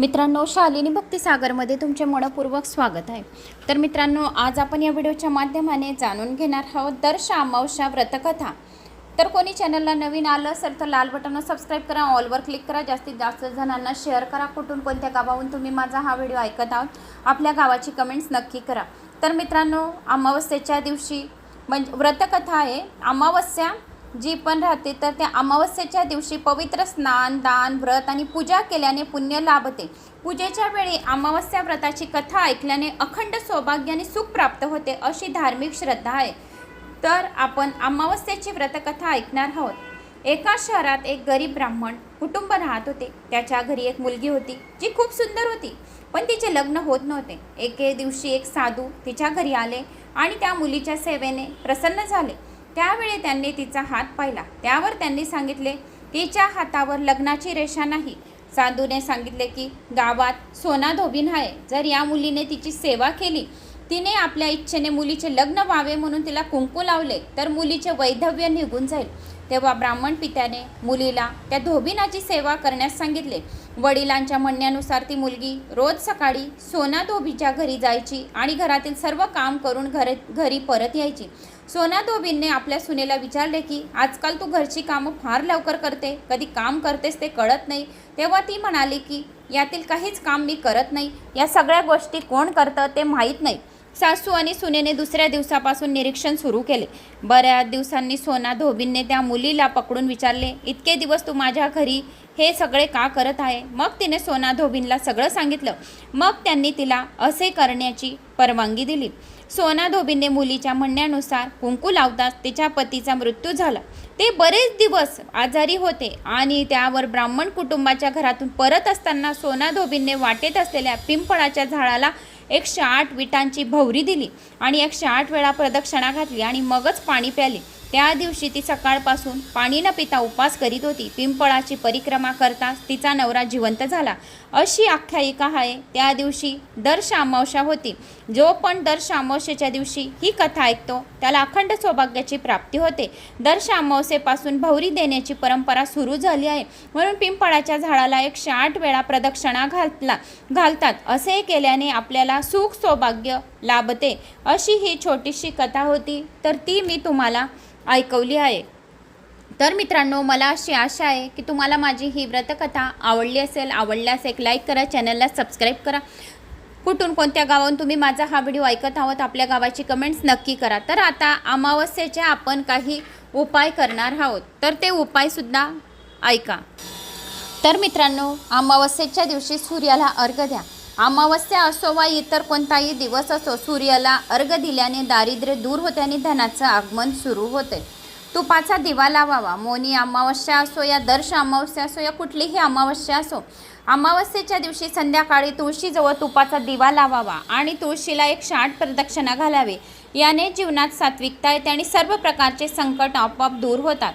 मित्रांनो शालिनी भक्तिसागरमध्ये तुमचे मनपूर्वक स्वागत आहे. तर मित्रांनो आज आपण या व्हिडिओच्या माध्यमाने जाणून घेणार आहोत दर अमावस्या व्रतकथा. तर कोणी चॅनलला नवीन आलं असेल तर लाल बटनवर सबस्क्राईब करा ऑलवर क्लिक करा जास्तीत जास्त जणांना शेअर करा. कुठून कोणत्या गावाहून तुम्ही माझा हा व्हिडिओ ऐकत आहोत आपल्या गावाची कमेंट्स नक्की करा. तर मित्रांनो अमावस्येच्या दिवशी म्हणजे व्रतकथा आहे. अमावस्या जी पण राहते तर त्या अमावस्येच्या दिवशी पवित्र स्नान दान व्रत आणि पूजा केल्याने पुण्य लाभते. पूजेच्या वेळी अमावस्या व्रताची कथा ऐकल्याने अखंड सौभाग्य आणि सुख प्राप्त होते अशी धार्मिक श्रद्धा आहे. तर आपण अमावस्येची व्रतकथा ऐकणार आहोत. एका शहरात एक गरीब ब्राह्मण कुटुंब राहत होते. त्याच्या घरी एक मुलगी होती जी खूप सुंदर होती पण तिचे लग्न होत नव्हते. एके दिवशी एक साधू तिच्या घरी आले आणि त्या मुलीच्या सेवेने प्रसन्न झाले. त्यावेळी त्यांनी तिचा हात पाहिला. त्यावर त्यांनी सांगितले तिच्या हातावर लग्नाची रेषा नाही. साधूने सांगितले की गावात सोना धोबीन आहे. जर या मुलीने तिची सेवा केली तिने आपल्या इच्छेने मुलीचे लग्न व्हावे म्हणून तिला कुंकू लावले तर मुलीचे वैधव्य निघून जाईल. तेव्हा ब्राह्मण पित्याने मुलीला त्या धोबिनाची सेवा करण्यास सांगितले. वडिलांच्या म्हणण्यानुसार ती मुलगी रोज सकाळी सोना धोबीच्या घरी जायची आणि घरातील सर्व काम करून घर घरी परत यायची. सोना धोबींनी आपल्या सुनेला विचारले की आजकाल तू घरची कामं फार लवकर करते कधी काम करतेस ते कळत नाही. तेव्हा ती म्हणाली की यातील काहीच काम मी करत नाही या सगळ्या गोष्टी कोण करतं ते माहीत नाही. सासू आणि सुनेने दुसऱ्या दिवसापासून निरीक्षण सुरू केले. बऱ्याच दिवसांनी सोना धोबींने त्या मुलीला पकडून विचारले इतके दिवस तू माझ्या घरी हे सगळे का करत आहे? मग तिने सोना धोबींला सगळं सांगितलं. मग त्यांनी तिला असे करण्याची परवानगी दिली. सोना धोबींने मुलीच्या म्हणण्यानुसार कुंकू लावताच तिच्या पतीचा मृत्यू झाला. ते बरेच दिवस आजारी होते आणि त्यावर ब्राह्मण कुटुंबाच्या घरातून परत असताना सोना धोबींने वाटेत असलेल्या पिंपळाच्या झाडाला एकशे आठ विटांची भवरी दिली आणि एकशे आठ वेळा प्रदक्षिणा घातली आणि मगच पाणी प्याले. त्या दिवशी ती सकाळपासून पाणी न पिता उपास करीत होती. पिंपळाची परिक्रमा करताच तिचा नवरा जिवंत झाला. अशी आख्यायिका आहे. त्या दिवशी दर शामावशा होती. जो पण दर शामावशेच्या दिवशी ही कथा ऐकतो त्याला अखंड सौभाग्याची प्राप्ती होते. दर अमावस्येपासून भौरी देण्याची परंपरा सुरू झाली आहे. म्हणून पिंपळाच्या झाडाला एकशे आठ वेळा प्रदक्षिणा घातला घालतात. असे केल्याने आपल्याला सुख सौभाग्य लाभते. अशी ही छोटीशी कथा होती तर ती मी तुम्हाला ऐकवली आहे. तर मित्रांनो मला अशी आशा आहे की तुम्हाला माझी ही व्रतकथा आवडली असेल आवडल्यास एक लाईक करा चॅनलला सबस्क्राईब करा. कुठून कोणत्या गावाहून तुम्ही माझा हा व्हिडिओ ऐकत आहोत आपल्या गावाची कमेंट्स नक्की करा. तर आता अमावस्येचे आपण काही उपाय करणार आहोत. तर ते उपायसुद्धा ऐका. तर मित्रांनो अमावस्येच्या दिवशी सूर्याला अर्घ द्या. अमावस्या असो वा इतर कोणताही दिवस असो सूर्याला अर्घ दिल्याने दारिद्र्य दूर होते आणि धनाचं आगमन सुरू होते. तुपाचा दिवा लावावा. मोनी अमावस्या असो या दर्श अमावस्या असो या कुठलीही अमावस्या असो अमावस्येच्या दिवशी संध्याकाळी तुळशीजवळ तुपाचा दिवा लावावा आणि तुळशीला एक शाट प्रदक्षिणा घालावी. याने जीवनात सात्विकता येते आणि सर्व प्रकारचे संकट आपोआप दूर होतात.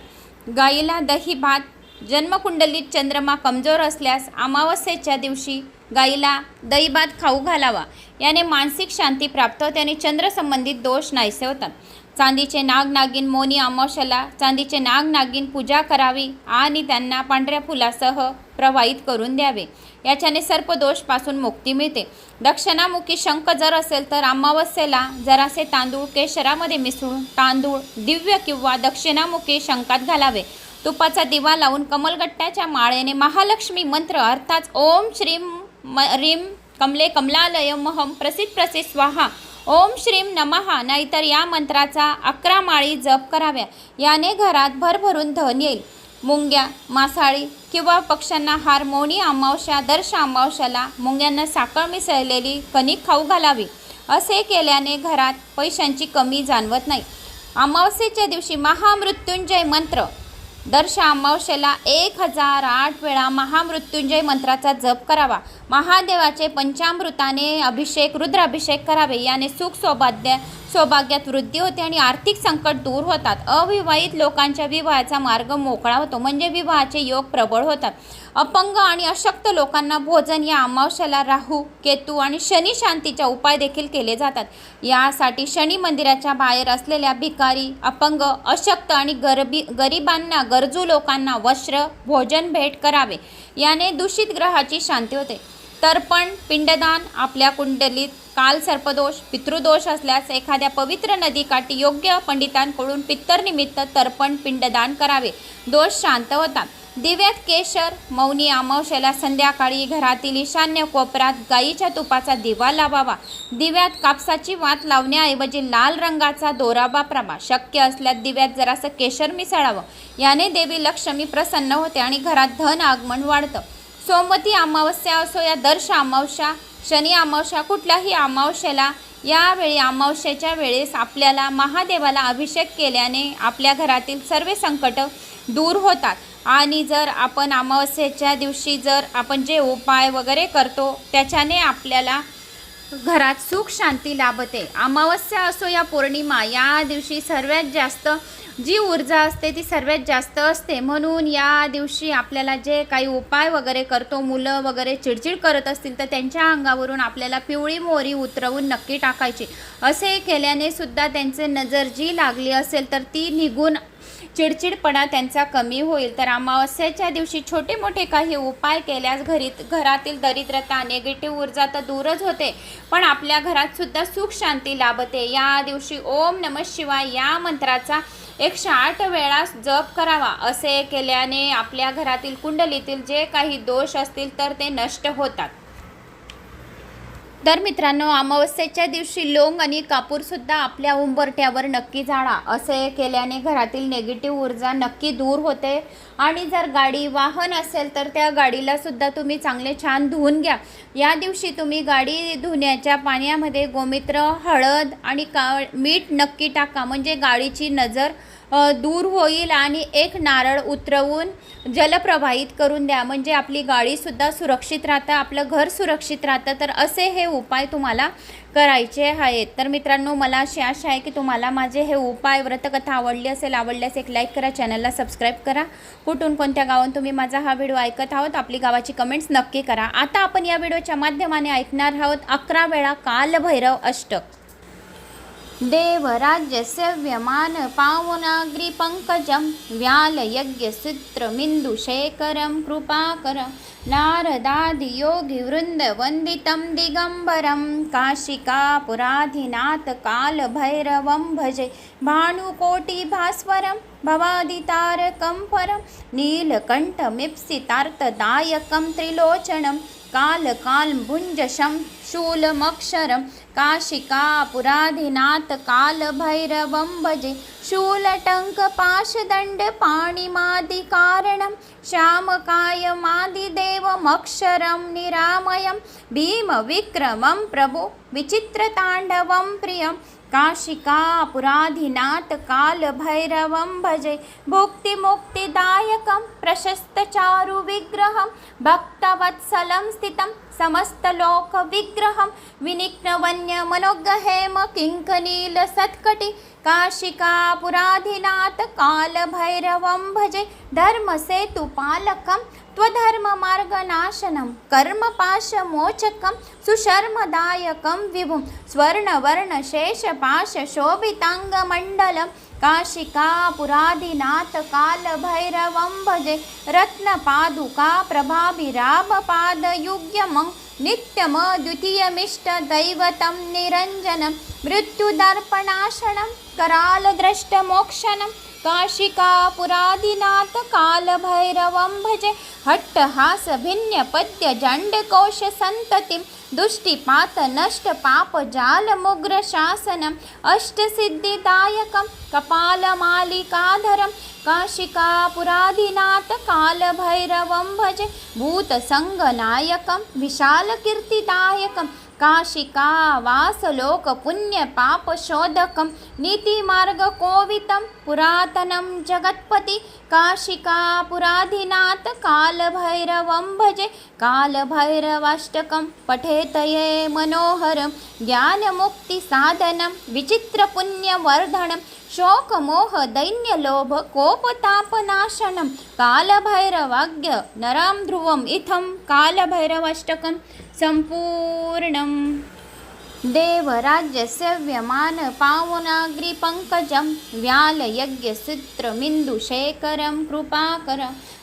गाईला दही भात जन्मकुंडलीत चंद्रमा कमजोर असल्यास अमावस्येच्या दिवशी गाईला दहीभात खाऊ घालावा. याने मानसिक शांती प्राप्त होते आणि चंद्रसंबंधित दोष नाहीसे होतात. चांदीचे नाग नागिन मोनी अमावस्याला चांदीचे नाग नागिन पूजा करावी आणि त्यांना पांढऱ्या फुलासह प्रवाहित करून द्यावे. याच्याने सर्पदोषपासून मुक्ती मिळते. दक्षिणामुखी शंख जर असेल तर अमावस्येला जरासे तांदूळ केशरामध्ये मिसळून तांदूळ दिव्य किंवा दक्षिणामुखी शंकात घालावे. तुपाचा दिवा लावून कमलगट्ट्याच्या माळेने महालक्ष्मी मंत्र अर्थात ओम श्रीम म रीम कमले कमलालय महम प्रसिद्ध प्रसिद्ध स्वाहा ओम श्रीम नमहा नाहीतर या मंत्राचा अकरा माळी जप कराव्या. याने घरात भरभरून धन येईल. मुंग्या मासाळी किंवा पक्ष्यांना हार्मोनी अमावश्या दर्श अमावश्याला मुंग्यांना साखर मिसळलेली कणिक खाऊ घालावी. असे केल्याने घरात पैशांची कमी जाणवत नाही. अमावस्येच्या दिवशी महामृत्युंजय मंत्र दर अमावस्येला एक हजार आठ वेळा महामृत्युंजय मंत्राचा जप करावा. महादेवाचे पंचामृताने अभिषेक रुद्राभिषेक करावे. याने सुख सौभाग्य सौभाग्यात वृद्धी होते आणि आर्थिक संकट दूर होतात. अविवाहित लोकांच्या विवाहाचा मार्ग मोकळा होतो. म्हणजे विवाहाचे योग प्रबळ होतात. अपंग आणि अशक्त लोकांना भोजन या अमावस्याला राहू केतू आणि शनी शांतीच्या उपाय देखील केले जातात. यासाठी शनी मंदिराच्या बाहेर असलेल्या भिकारी अपंग अशक्त आणि गरबी गरिबांना गरजू लोकांना वस्त्र भोजन भेट करावे. याने दूषित ग्रहाची शांती होते. तर्पण पिंडदान आपल्या कुंडलीत काल सर्पदोष पितृदोष असल्यास एखाद्या पवित्र नदीकाठी योग्य पंडितांकडून पित्तरनिमित्त तर्पण पिंडदान करावे. दोष शांत होतात. दिव्यात केशर मौनी अमावश्याला संध्याकाळी घरातील ईशान्य कोपऱ्यात गाईच्या तुपाचा दिवा लावावा. दिव्यात कापसाची वात लावण्याऐवजी लाल रंगाचा दोरा वापरावा. शक्य असल्यास दिव्यात जरासं केशर मिसळावं. याने देवी लक्ष्मी प्रसन्न होते आणि घरात धन आगमन वाढतं. सोमवती अमावस्या असो या दर्श अमावस्या शनी अमावस्या कुठल्याही अमावस्येला यावेळी अमावस्येच्या वेळेस आपल्याला महादेवाला अभिषेक केल्याने आपल्या घरातील सर्व संकट दूर होतात. आणि जर आपण अमावस्येच्या दिवशी जर आपण जे उपाय वगैरे करतो त्याच्याने आपल्याला घरात सुख शांती लाभते. अमावस्या असो या पौर्णिमा या दिवशी सर्वात जास्त जी ऊर्जा असते ती सर्वात जास्त असते. म्हणून या दिवशी आपल्याला जे काही उपाय वगैरे करतो मुलं वगैरे चिडचिड करत असतील तर त्यांच्या अंगावरून आपल्याला पिवळी मोरी उतरवून नक्की टाकायची. असे केल्याने सुद्धा त्यांचे नजर जी लागली असेल तर ती निघून चिडचिडपणा त्यांचा कमी होईल. तर अमावस्येच्या दिवशी छोटे मोठे काही उपाय केल्यास घरी घरातील दरिद्रता निगेटिव्ह ऊर्जा तर दूरच होते. पण आपल्या घरात सुद्धा सुख शांती लाभते. या दिवशी ओम नम शिवाय या मंत्राचा एकशे आठ वेळा जप करावा. असे केल्याने आपल्या घरातील कुंडलीतील जे काही दोष असतील तर ते नष्ट होतात. तर मित्रांनो अमावस्येच्या दिवशी लोंग आणि कापूरसुद्धा आपल्या उंबरट्यावर नक्की जाणा असे केल्याने घरातील नेगेटिव्ह ऊर्जा नक्की दूर होते. आणि जर गाडी वाहन असेल तर त्या गाडीलासुद्धा तुम्ही चांगले छान धुवून घ्या. या दिवशी तुम्ही गाडी धुण्याच्या पाण्यामध्ये गोमित्र हळद आणि का मीठ नक्की टाका. म्हणजे गाडीची नजर दूर होईल आणि एक नारळ उतरवून जलप्रवाहित करून द्या. म्हणजे आपली गाडीसुद्धा सुरक्षित राहतं आपलं घर सुरक्षित राहतं. तर असे हे उपाय तुम्हाला करायचे आहेत. तर मित्रांनो मला अशी आशा आहे की तुम्हाला माझे हे उपाय व्रतकथा आवडली असेल आवडल्यास एक लाईक करा चॅनलला सबस्क्राईब करा. कुठून कोणत्या गावात तुम्ही माझा हा व्हिडिओ ऐकत आहोत आपली गावाची कमेंट्स नक्की करा. आता आपण या व्हिडिओच्या माध्यमाने ऐकणार आहोत अकरा वेळा कालभैरव अष्टक. देवराज्यसेव्यमान पावनाग्रिपङ्कजं व्यालयज्ञसूत्रमिन्दुशेखरं कृपाकरं नारदादियोगिवृन्दवन्दितं दिगम्बरं काशिकापुराधिनाथकालभैरवं भजे भानुकोटिभास्वरं भवादितारकं परं नीलकण्ठमीप्सितार्थदायकं त्रिलोचनं कालकालभुञ्जशं शूलमक्षरं काशिकापुराधिनाथ कालभैरवं भजे शूलटङ्कपाशदण्डपाणिमादिकारणं श्यामकायमादिदेवमक्षरं निरामयं भीमविक्रमं प्रभो विचित्रताण्डवं प्रियं काशिकापुराधिनाथ कालभैरवं भजे। भुक्तिमुक्तिदायकं प्रशस्तचारुविग्रहं भक्तवत्सलं स्थितं समस्तलोकविग्रहं विनिघ्नवन्यमनोगहेम किङ्कनीलसत्कटि काशिकापुराधिनाथ कालभैरवं भजे धर्मसेतुपालकं त्वधर्ममार्गनाशनं कर्मपाशमोचकं सुशर्मदायकं विभुं स्वर्णवर्णशेषपाशशोभिताङ्गमण्डलं काशिकापुराधिनाथ कालभैरवं भजे। रत्नपादुका प्रभाभिराभपादयुग्यमं नित्यमद्वितीयमिष्टदैवतं निरञ्जनं। मृत्युदर्पणाशनं करालद्रष्टमोक्षणं काशिकापुराधिनाथ कालभैरवं भजे। हट्टहासभिन्यपद्यजण्डकोशसन्ततिं दुष्टिपातनष्टपापजालमुग्रशासनम् अष्टसिद्धिदायकं कपालमालिकाधरं काशिकापुराधिनाथ कालभैरवं भजे भूतसङ्गनायकं विशालकीर्तिदायकं काशिकावासलोकपुण्यपापशोधकं नीतिमार्गकोवितं पुरातनं जगत्पति काशिकापुराधिनाथ कालभैरवं भजे कालभैरवाष्टकं पठेतये मनोहरं ज्ञानमुक्तिसाधनं विचित्रपुण्यवर्धनं शोकमोहदैन्यलोभ कोपतापनाशनं कालभैरवाज्ञ नरां ध्रुवम् इथं कालभैरवाष्टकं सम्पूर्णम्। देवराज्यस्य व्यमान पावनाग्रिपङ्कजं व्यालयज्ञसूत्रमिन्दुशेखरं कृपाकर।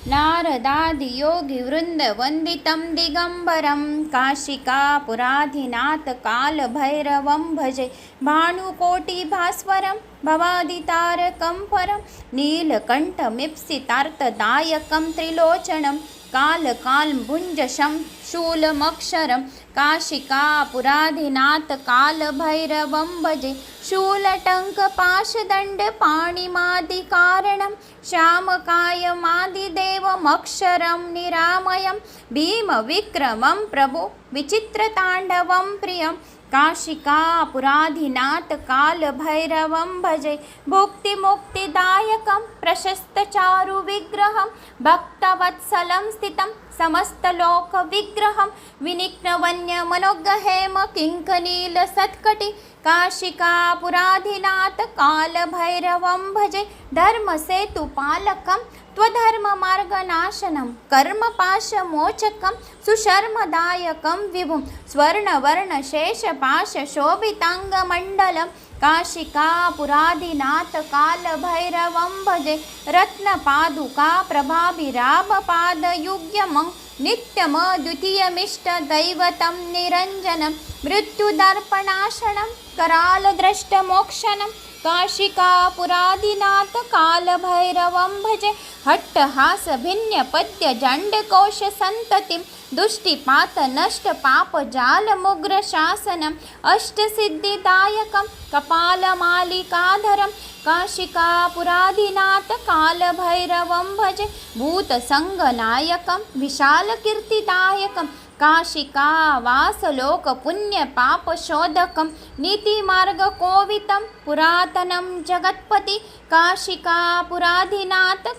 नारदादियोगिवृन्दवन्दितं दिगम्बरं काशिकापुराधिनाथकालभैरवं भजे भानुकोटिभास्वरं भवादितारकं परं नीलकण्ठमीप्सितार्थदायकं त्रिलोचनं कालकालभुञ्जशं शूलमक्षरं काशिकापुराधिनाथकालभैरवं भजे शूलटङ्कपाशदण्डपाणिमादिकारणं श्यामकायमादिदेवमक्षरं निरामयं भीमविक्रमं प्रभो विचित्रताण्डवं प्रियं काशिकापुराधिनाथकालभैरवं भजे भुक्तिमुक्तिदायकं प्रशस्तचारुविग्रहं भक्तवत्सलं स्थितं समस्तलोकविग्रहं विनिघ्नवन्यमनोगहेम किङ्कनीलसत्कटि काशिकापुराधिनाथकालभैरवं भजे धर्मसेतुपालकं त्वधर्ममार्गनाशनं कर्मपाशमोचकं सुशर्मदायकं विभुं स्वर्णवर्णशेषपाशशोभिताङ्गमण्डलं काशिकापुराधिनाथकालभैरवं भजे रत्नपादुका प्रभाभिरामपादयुग्यमं नित्यमद्वितीयमिष्टदैवतं निरञ्जनं मृत्युदर्पणाशनं करालद्रष्टमोक्षणं काशिकापुरादिनाथकालभैरवं भजे हट्टहासभिन्यपद्यजण्डकोशसन्ततिं दुष्टिपातनष्टपापजालमुग्रशासनम् अष्टसिद्धिदायकं कपालमालिकाधरं काशिकापुरादिनाथकालभैरवं भजे भूतसङ्गनायकं विशालकीर्तिदायकं काशिकावासलोकपुण्यपापशोधकं नीतिमार्गकोवितं पुरातनं जगत्पति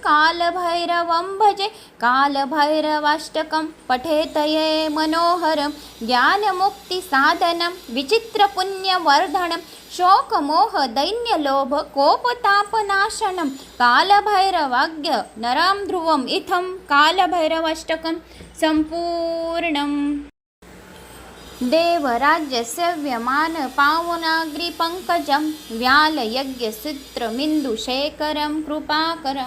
कालभैरवं भजे कालभैरवाष्टकं पठेत ये मनोहरं ज्ञानमुक्तिसाधनं विचित्रपुण्यवर्धनं शोकमोहदैन्यलोभ कोपतापनाशनं कालभैरवाज्ञ नरं ध्रुवम् इथं कालभैरवाष्टकं। सम्पूर्णम् देवराज्यस्य व्यमान पावनाग्रिपङ्कजं व्यालयज्ञसूत्रमिन्दुशेखरं कृपाकर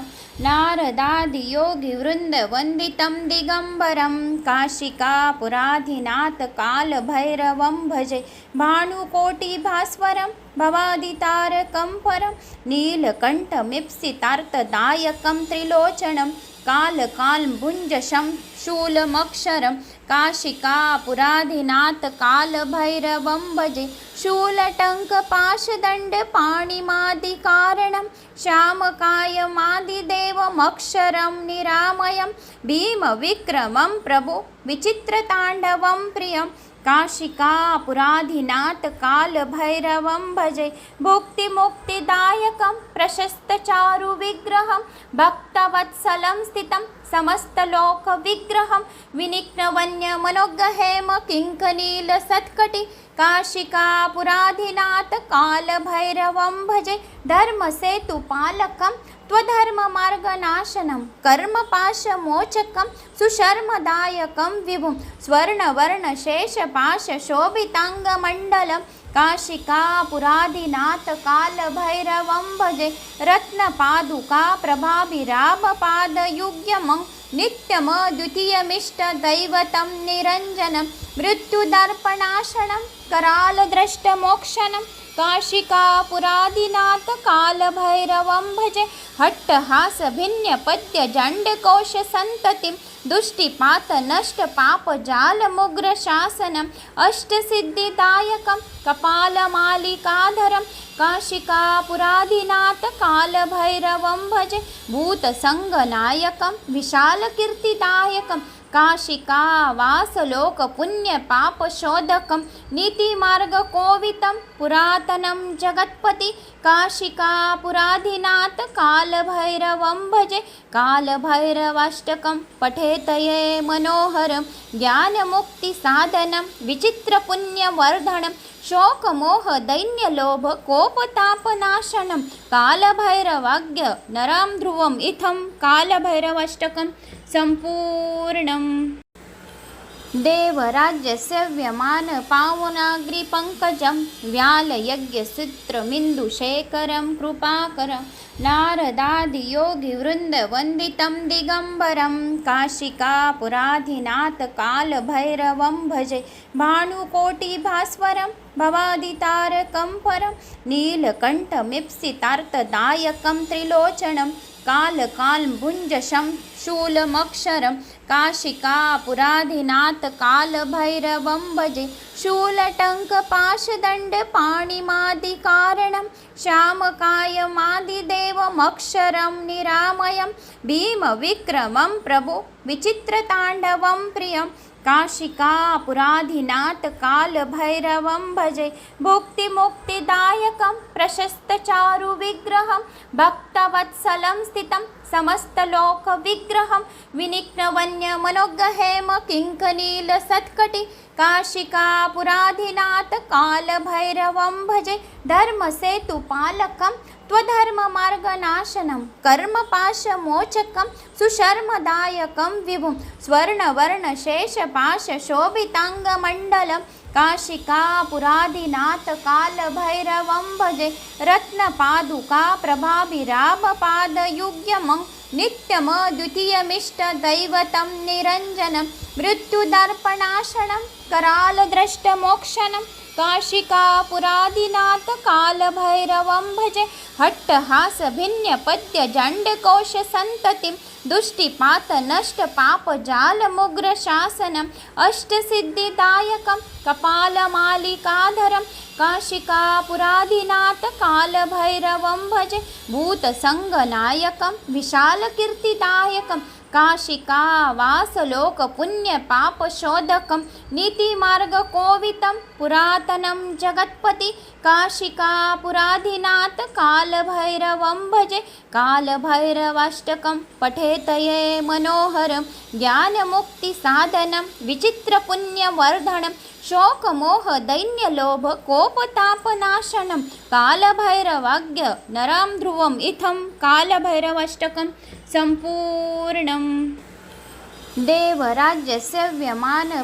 नारदादियोगिवृन्दवन्दितं दिगम्बरं काशिकापुराधिनाथकालभैरवं भजे भानुकोटिभास्वरं भवादितारकं परं नीलकण्ठमीप्सितार्थदायकं त्रिलोचनं कालकालभुञ्जशं शूलमक्षरं काशिकापुराधिनाथकालभैरवं भजे शूलटङ्कपाशदण्डपाणिमादिकारणं श्यामकायमादिदेवमक्षरं निरामयं भीमविक्रमं प्रभो विचित्रताण्डवं प्रियं काशिकापुराधिनाथकालभैरवं भजे। भुक्तिमुक्तिदायकं प्रशस्तचारुविग्रहं भक्तवत्सलं स्थितं समस्तलोकविग्रहं विनिघ्नवन्यमनोगहेम किङ्कनीलसत्कटि काशिकापुराधिनाथकालभैरवं भजे। धर्मसेतुपालकं त्वधर्ममार्गनाशनं कर्मपाशमोचकं सुशर्मदायकं विभुं स्वर्णवर्णशेषपाशशोभिताङ्गमण्डलं काशिकापुराधिनाथकालभैरवं भजे रत्नपादुका प्रभाभिरामपादयुग्यमं नित्यमद्वितीयमिष्टदैवतं निरञ्जनं मृत्युदर्पणाशनं करालद्रष्टमोक्षणं काशिकापुरादिनाथकालभैरवं भजे। हट्टहासभिन्यपद्यजण्डकोशसन्ततिं दुष्टिपातनष्टपापजालमुग्रशासनम् अष्टसिद्धिदायकं कपालमालिकाधरं काशिकापुराधिनाथकालभैरवं भजे। भूतसङ्गनायकं विशालकीर्तिदायकं। काशिकावासलोकपुण्यपापशोधकं नीतिमार्गकोवितं पुरातनं जगत्पति काशिकापुराधिनाथकालभैरवं भजे कालभैरवाष्टकं पठेत ये मनोहरं ज्ञानमुक्तिसाधनं विचित्रपुण्यवर्धनं शोकमोहदैन्यलोभकोपतापनाशनं कालभैरवाज्ञ नरां ध्रुवम् इत्थं कालभैरवाष्टकं सम्पूर्णम्। देवराज्यस्य पावनाग्रिपङ्कजं व्यालयज्ञसूत्रमिन्दुशेखरं कृपाकरं नारदादियोगिवृन्दवन्दितं दिगम्बरं काशिकापुराधिनाथकालभैरवं भजे भानुकोटिभास्वरं भवादितारकं परं नीलकण्ठमीप्सितार्थदायकं त्रिलोचनं कालकालभुञ्जशं शूलमक्षरं काशिकापुराधिनाथकालभैरवं भजे शूलटङ्कपाशदण्डपाणिमादिकारणं श्यामकायमादिदेवमक्षरं निरामयं भीमविक्रमं प्रभो विचित्रताण्डवं प्रियं काशिकापुराधिनाथकालभैरवं भजे। भुक्तिमुक्तिदायकं प्रशस्तचारुविग्रहं भक्तवत्सलं स्थितं समस्तलोकविग्रहं विनिघ्नवन्यमनोगहेम किङ्कनीलसत्कटि काशिकापुराधिनाथकालभैरवं भजे। धर्मसेतुपालकं त्वधर्ममार्गनाशनं कर्मपाशमोचकं सुशर्मदायकं विभुं स्वर्णवर्णशेषपाशशोभिताङ्गमण्डलं काशिकापुराधिनाथकालभैरवं भजे रत्नपादुका प्रभाभिरामपादयुग्यमं नित्यमद्वितीयमिष्टदैवतं निरञ्जनं मृत्युदर्पणाशनं करालद्रष्टमोक्षणं काशिकापुरादिनाथकालभैरवं भजे हट्टहासभिन्यपद्यजण्डकोशसन्ततिं दुष्टिपातनष्टपापजालमुग्रशासनम् अष्टसिद्धिदायकं कपालमालिकाधरं काशिकापुरादिनाथकालभैरवं भजे भूतसङ्गनायकं विशालकीर्तिदायकं काशिकावासलोकपुण्यपापशोधकं नीतिमार्गकोवितं पुरातनं जगत्पति काशिकापुराधिनाथकालभैरवं भजे कालभैरवाष्टकं पठेतये मनोहरं ज्ञानमुक्तिसाधनं विचित्रपुण्यवर्धनं शोकमोहदैन्यलोभकोपतापनाशनं कालभैरवाज्ञ नरां ध्रुवम् इत्थं कालभैरवाष्टकं सम्पूर्णम्। देवराज्यस्य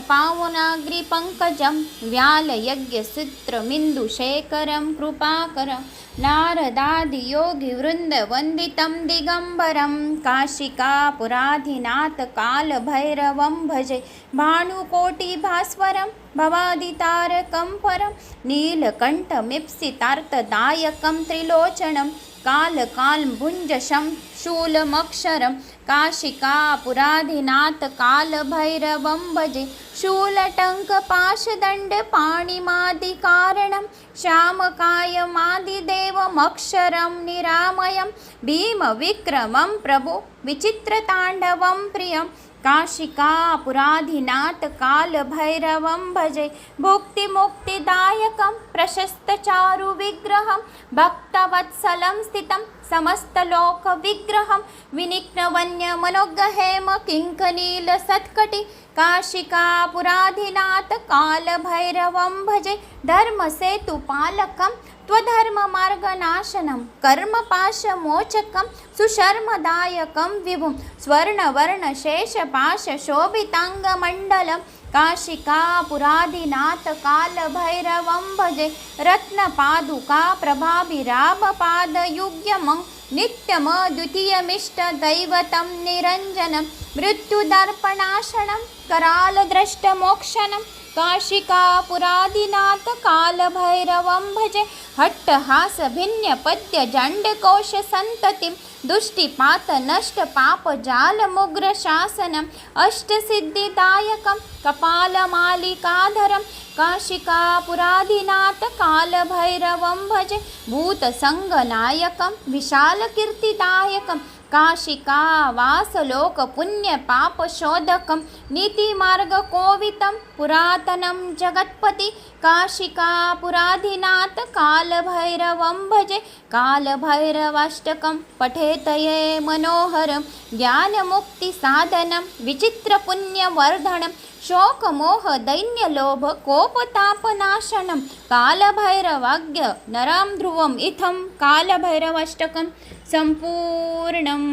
पावनाग्रिपङ्कजं व्यालयज्ञसूत्रमिन्दुशेखरं कृपाकरं नारदादियोगिवृन्दवन्दितं दिगम्बरं काशिकापुराधिनाथकालभैरवं भजे भानुकोटिभास्वरं भवादितारकं परं नीलकण्ठमीप्सितार्थदायकं त्रिलोचनं कालकालभुञ्जशं शूलमक्षरं काशिका पुराधिनाथ कालभैरवं भजे। शूलटङ्कपाशदण्डपाणिमादिकारणं श्यामकायमादिदेवमक्षरं निरामयं। भीमविक्रमं प्रभो विचित्रताण्डवं प्रियं। काशिका पुराधिनात् कालभैरवं भजे। भुक्तिमुक्तिदायकं प्रशस्तचारुविग्रहं। भक्तवत्सलं स्थितं समस्तलोकविग्रहं विनिघ्नवन्यमनोगहेम किङ्कनीलसत्कटि काशिकापुराधिनाथकालभैरवं भजे धर्मसेतुपालकं त्वधर्ममार्गनाशनं कर्मपाशमोचकं सुशर्मदायकं विभुं स्वर्णवर्णशेषपाशशोभिताङ्गमण्डलं काशिकापुराधिनाथकालभैरवं भजे रत्नपादुका प्रभाभिरामपादयुग्यमं नित्यमद्वितीयमिष्टदैवतं निरञ्जनं मृत्युदर्पणाशनं करालद्रष्टमोक्षणं काशिकापुरादिनाथकालभैरवं भजे हट्टहासभिन्यपद्यजण्डकोशसन्ततिं दुष्टिपातनष्टपापजालमुग्रशासनम् अष्टसिद्धिदायकं कपालमालिकाधरं काशिकापुरादिनाथकालभैरवं भजे भूतसङ्गनायकं विशालकीर्तिदायकं काशिकावासलोकपुण्यपापशोधकं नीतिमार्गकोवितं पुरातनं जगत्पति काशिकापुराधिनाथकालभैरवं भजे कालभैरवाष्टकं पठेतये मनोहरं ज्ञानमुक्तिसाधनं विचित्रपुण्यवर्धनं शोकमोहदैन्यलोभ कोपतापनाशनं कालभैरवाज्ञ नरं ध्रुवम् इत्थं कालभैरवाष्टकं सम्पूर्णम्।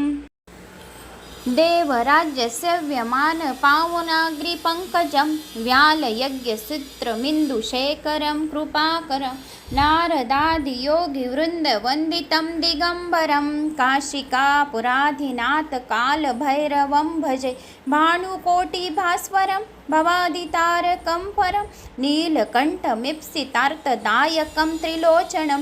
देवराज्यसेव्यमान पावनाग्रिपङ्कजं व्यालयज्ञसूत्रमिन्दुशेखरं कृपाकर नारदादियोगिवृन्दवन्दितं दिगम्बरं काशिकापुराधिनाथकालभैरवं भजे भानुकोटिभास्वरं भवादितारकं परं नीलकण्ठमीप्सितार्थदायकं त्रिलोचनं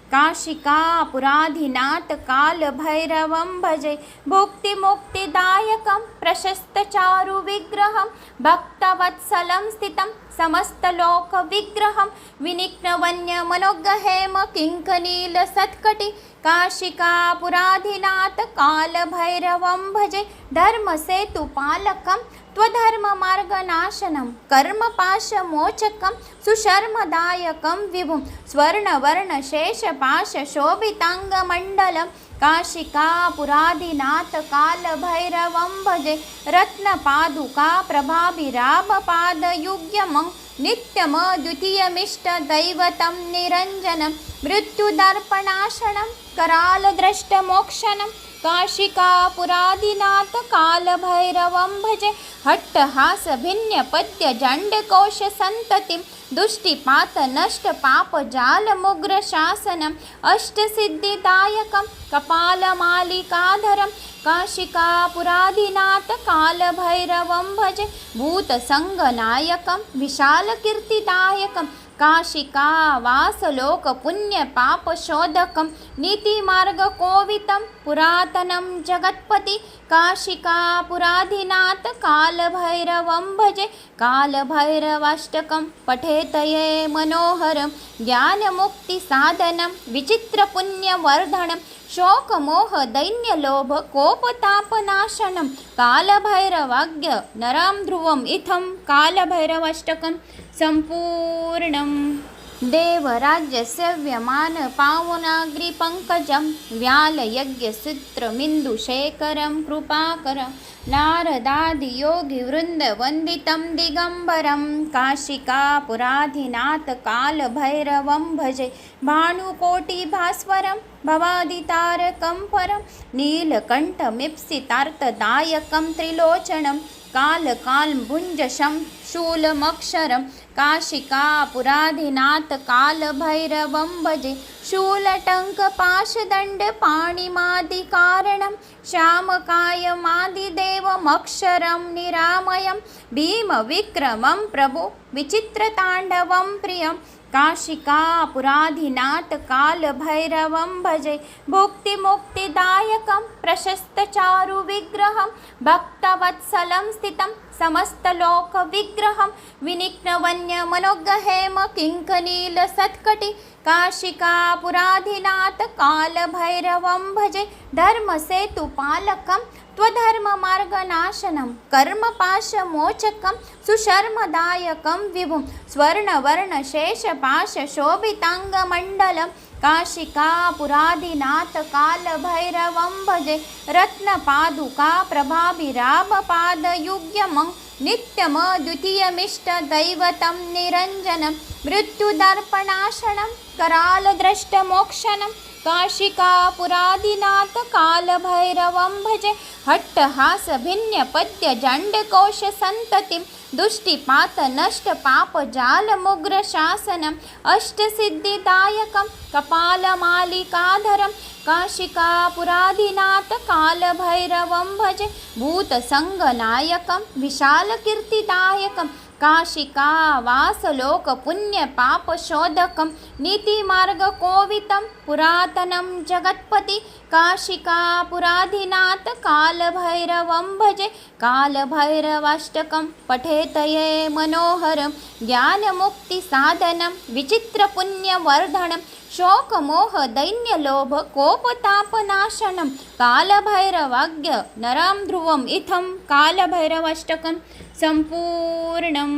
काशिकापुराधिनाथकालभैरवं भजे। भुक्तिमुक्तिदायकं प्रशस्तचारुविग्रहं भक्तवत्सलं स्थितं समस्तलोकविग्रहं विनिघ्नवन्यमनोगहेम किङ्कनीलसत्कटि काशिकापुराधिनाथकालभैरवं भजे धर्मसेतुपालकं त्वधर्ममार्गनाशनं कर्मपाशमोचकं सुशर्मदायकं विभुं स्वर्णवर्णशेषपाशशोभिताङ्गमण्डलं काशिकापुराधिनाथकालभैरवं भजे रत्नपादुका प्रभाभिराभपादयुग्यमं नित्यमद्वितीयमिष्टदैवतं निरञ्जनं मृत्युदर्पणाशनं करालद्रष्टमोक्षणं काशिकापुरादिनाथकालभैरवं भजे हट्टहासभिन्यपद्यजण्डकोशसन्ततिं दुष्टिपातनष्टपापजालमुग्रशासनम् अष्टसिद्धिदायकं कपालमालिकाधरं काशिकापुरादिनाथकालभैरवं भजे भूतसङ्गनायकं विशालकीर्तिदायकं काशिकावासलोकपुण्यपापशोधकं नीतिमार्गकोवितं पुरातनं जगत्पति कालभैरवं भजे कालभैरवाष्टकं पठेतये मनोहरं ज्ञानमुक्तिसाधनं विचित्रपुण्यवर्धनं शोकमोहदैन्यलोभ कोपतापनाशनं कालभैरवाज्ञ नरां ध्रुवम् इथं कालभैरवाष्टकं सम्पूर्णम्। देवराज्यसेव्यमान पावनाग्रिपङ्कजं व्यालयज्ञसूत्रमिन्दुशेखरं कृपाकर नारदादियोगिवृन्दवन्दितं दिगम्बरं काशिकापुराधिनाथकालभैरवं भजे भानुकोटिभास्वरं भवादितारकं परं नीलकण्ठमीप्सितार्थदायकं त्रिलोचनं कालकालभुञ्जशं शूलमक्षरं काशिकापुराधिनाथकालभैरवं भजे शूलटङ्कपाशदण्डपाणिमादिकारणं श्यामकायमादिदेवमक्षरं निरामयं भीमविक्रमं प्रभो विचित्रताण्डवं प्रियं काशिकापुराधिनाथकालभैरवं भजे भुक्तिमुक्तिदायकं प्रशस्तचारुविग्रहं भक्तवत्सलं स्थितं समस्तलोकविग्रहं विनिघ्नवन्यमनोगहेम किङ्कनीलसत्कटि काशिकापुराधिनाथकालभैरवं भजे धर्मसेतुपालकं त्वधर्ममार्गनाशनं कर्मपाशमोचकं सुशर्मदायकं विभुं स्वर्णवर्णशेषपाशशोभिताङ्गमण्डलं काशिकापुराधिनाथकालभैरवं भजे। रत्नपादुका प्रभाभिराभपादयुग्यमं नित्यमद्वितीयमिष्टदैवतं निरञ्जनं मृत्युदर्पणाशनं काशिकापुरादिनाथ कालभैरवं भजे। हट्टहासभिन्यपद्यजण्डकोशसन्ततिं दुष्टिपातनष्टपापजालमुग्रशासनम् अष्टसिद्धिदायकं कपालमालिकाधरं काशिकापुराधिनाथकालभैरवं भजे। भूतसङ्गनायकं विशालकीर्तिदायकं। काशिकावासलोकपुण्यपापशोधकं नीतिमार्गकोवितं पुरातनं जगत्पति कालभैरवं भजे कालभैरवाष्टकं पठेतये मनोहरं ज्ञानमुक्तिसाधनं विचित्रपुण्यवर्धनं शोकमोहदैन्यलोभ कोपतापनाशनं कालभैरवाज्ञ नरं ध्रुवम् इथं कालभैरवाष्टकं। सम्पूर्णम्